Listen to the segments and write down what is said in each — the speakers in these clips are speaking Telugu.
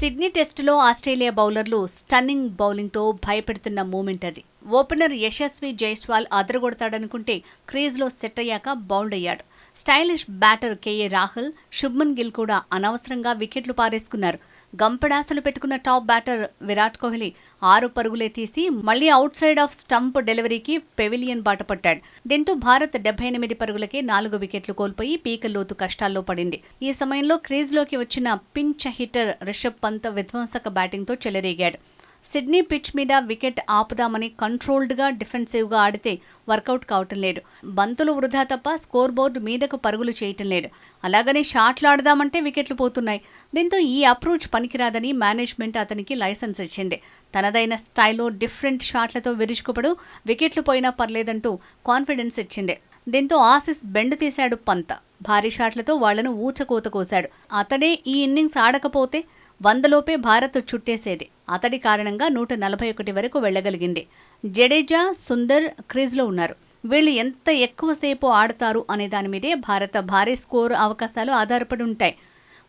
సిడ్నీ టెస్టులో ఆస్ట్రేలియా బౌలర్లు స్టన్నింగ్ బౌలింగ్తో భయపెడుతున్న మూమెంట్ అది. ఓపెనర్ యశస్వి జైస్వాల్ అదరగొడతాడనుకుంటే క్రీజ్లో సెట్ అయ్యాక బౌల్డ్ అయ్యాడు. Stylish batter KA Rahul Shubman Gill కూడా అనవసరంగా వికెట్లు పారేసుకున్నారు. గంపడాసులు పెట్టుకున్న టాప్ బ్యాటర్ విరాట్ కోహ్లీ ఆరు పరుగులే తీసి మళ్ళీ అవుట్ సైడ్ ఆఫ్ స్టంప్ డెలివరీకి పెవిలియన్ బాట పట్టాడు. దీంతో భారత్ డెబ్బై ఎనిమిది పరుగులకే నాలుగు వికెట్లు కోల్పోయి పీకల్లోతు కష్టాల్లో పడింది. ఈ సమయంలో క్రీజ్లోకి వచ్చిన పించ్ హిట్టర్ రిషబ్ పంత్ విధ్వంసక బ్యాటింగ్తో చెలరేగాడు. సిడ్నీ పిచ్ మీద వికెట్ ఆపుదామని కంట్రోల్డ్గా డిఫెన్సివ్గా ఆడితే వర్కౌట్ కావటం లేదు. బంతులు వృధా తప్ప స్కోర్ బోర్డు మీదకు పరుగులు చేయటం లేదు. అలాగనే షాట్లు ఆడదామంటే వికెట్లు పోతున్నాయి. దీంతో ఈ అప్రోచ్ పనికిరాదని మేనేజ్మెంట్ అతనికి లైసెన్స్ ఇచ్చింది. తనదైన స్టైల్లో డిఫరెంట్ షాట్లతో విరుచుకుపడు వికెట్లు పోయినా పర్లేదంటూ కాన్ఫిడెన్స్ ఇచ్చింది. దీంతో ఆసిస్ బెండ్ తీశాడు పంత. భారీ షాట్లతో వాళ్ళను ఊచకోత కోశాడు. అతడే ఈ ఇన్నింగ్స్ ఆడకపోతే వందలోపే భారత్ చుట్టేసేది. అతడి కారణంగా నూట నలభై ఒకటి వరకు వెళ్ళగలిగింది జడేజా సుందర్ క్రీజ్లో ఉన్నారు. వీళ్ళు ఎంత ఎక్కువసేపు ఆడతారు అనే దాని మీదే భారత భారీ స్కోర్ అవకాశాలు ఆధారపడి ఉంటాయి.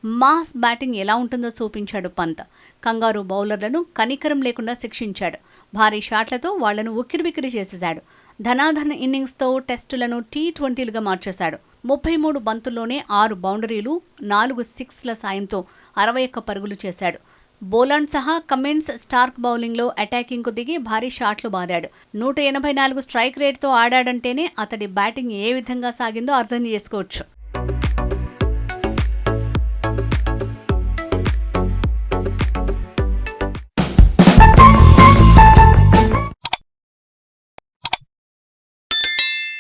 మాస్ బ్యాటింగ్ ఎలా ఉంటుందో చూపించాడు పంత్. కంగారు బౌలర్లను కనికరం లేకుండా శిక్షించాడు. భారీ షాట్లతో వాళ్ళను ఉక్కిరిబిక్కిరి చేసేశాడు. ధనాధన ఇన్నింగ్స్తో టెస్టులను టీ ట్వంటీలుగా మార్చేశాడు. ముప్పై మూడు బంతుల్లోనే ఆరు బౌండరీలు నాలుగు సిక్స్ల సాయంతో అరవై ఒక్క పరుగులు చేశాడు. బోలాండ్ సహా కమిన్స్ స్టార్క్ బౌలింగ్లో అటాకింగ్కు దిగి భారీ షాట్లు బాదాడు. నూట ఎనభై నాలుగు స్ట్రైక్ రేట్తో ఆడాడంటేనే అతడి బ్యాటింగ్ ఏ విధంగా సాగిందో అర్థం చేసుకోవచ్చు.